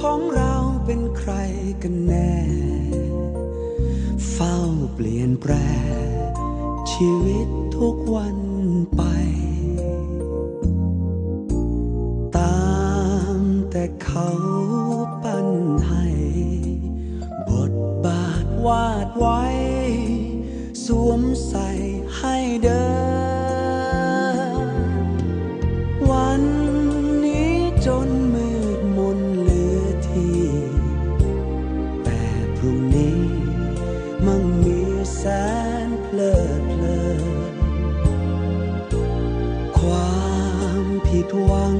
ของเราเป็นใครกันแน่ เฝ้าเปลี่ยนแปร ชีวิตทุกวันไป ตามแต่เขาปั้นให้ บทบาทวาดไว้ สวมใส่ให้เดิน ผิดหวัง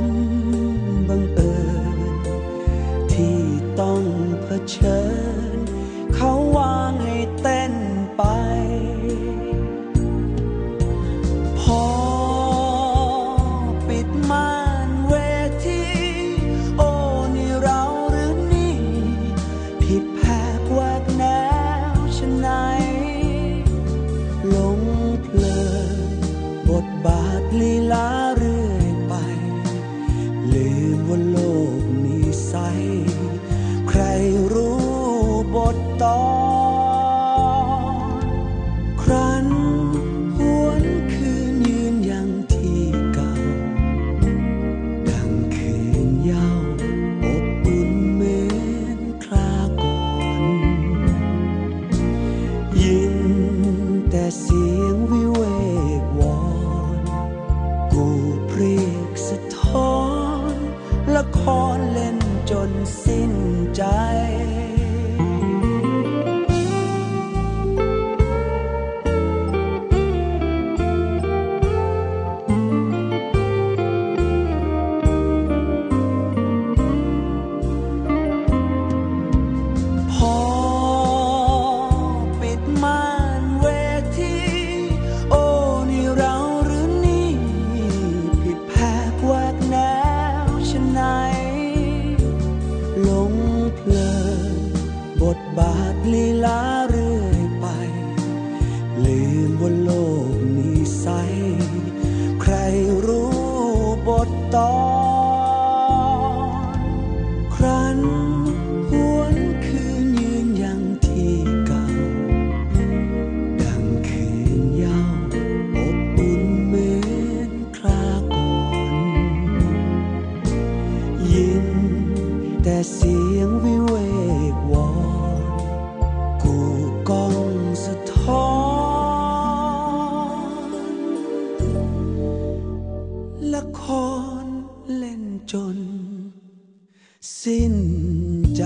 บังเอิญที่ต้องเผชิญ เขาวางให้เต้นไป พอปิดม่านเวทีโอ้นี่เราหรือนี่ ผิดแผกแวกแนวชะไหนหลงเพลินบทบาทลีลา ครั้นหวนคืนยืนยังที่เก่า ดังคืนเย้าอบอุ่นเหมือนคราก่อน ยินแต่เสียงวิเวกวอนกูเพรียกสะท้อน ละครเล่นจนสิ้น ลีลาเรื่อยไป ลืมว่าโลกนี้ใสใครรู้บทตอนครั้นหวนคืนยืนยังที่เก่า ดังคืนเย้าอบอุ่นเหมือนคราก่อน ยินแต่เสียงวิเวกว สิ้นใจ